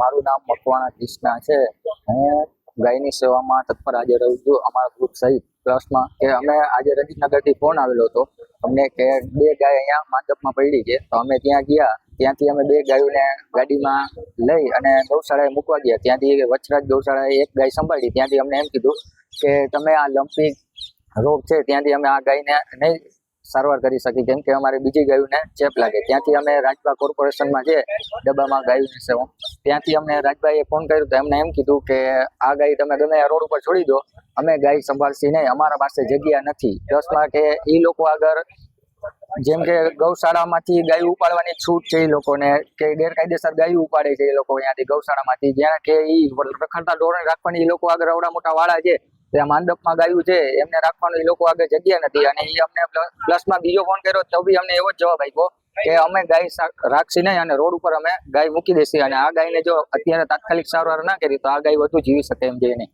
મારું નામ મકવાણા કૃષ્ણા છે. હું ગાયની સેવામાં તત્પર હાજર રહું છું અમારા ગ્રુપ સહિત પ્લસમાં કે અમે આજે રજીતનગરથી ફોન આવેલો હતો. અમને કે બે ગાય અહીંયા માંડપમાં પડી છે. તો અમે ત્યાં ગયા. ત્યાંથી અમે બે ગાયોને ગાડીમાં લઈ અને ગૌશાળાએ મૂકવા ગયા. ત્યાંથી વચરાજ ગૌશાળાએ એક ગાય સંભાળી. ત્યાંથી અમને એમ કીધું કે તમે આ લંપી રોગ છે, ત્યાંથી અમે આ ગાયને નહીં સારવાર કરી શકી કેમ કે અમારે બીજી ગાયોને ચેપ લાગે. ત્યાંથી અમે રાજપા કોર્પોરેશનમાં છે ડબ્બામાં ગાયોની સેવા ત્યાંથી અમને રાજભાઈએ ફોન કર્યો તો એમને એમ કીધું કે, આ ગાય તમે ગમે રોડ ઉપર છોડી દો. અમે ગાય સંભાળશી નહીં. અમારા પાસે જગ્યા નથી. પ્લસમાં કે એ લોકો આગળ જેમ કે ગૌશાળામાંથી ગાયું ઉપાડવાની છૂટ છે એ લોકોને, કે ગેરકાયદેસર ગાયું ઉપાડે છે એ લોકો અહીંયાથી ગૌશાળામાંથી. જ્યાં કે એ રખડતા ઢોરણ રાખવાની એ લોકો આગળ અવડા મોટા વાળા છે. ત્યાં માંડપમાં ગાયું છે. એમને રાખવાનું એ લોકો આગળ જગ્યા નથી. અને એ અમને પ્લસમાં બીજો ફોન કર્યો તો બી અમને એવો જ જવાબ આપ્યો કે અમે ગાય રાખશી નહીં અને રોડ ઉપર અમે ગાય મૂકી દેશી અને આ ગાયને જો અત્યારે તાત્કાલિક સારવાર ના કરી તો આ ગાય વધુ જીવી શકે એમ જઈને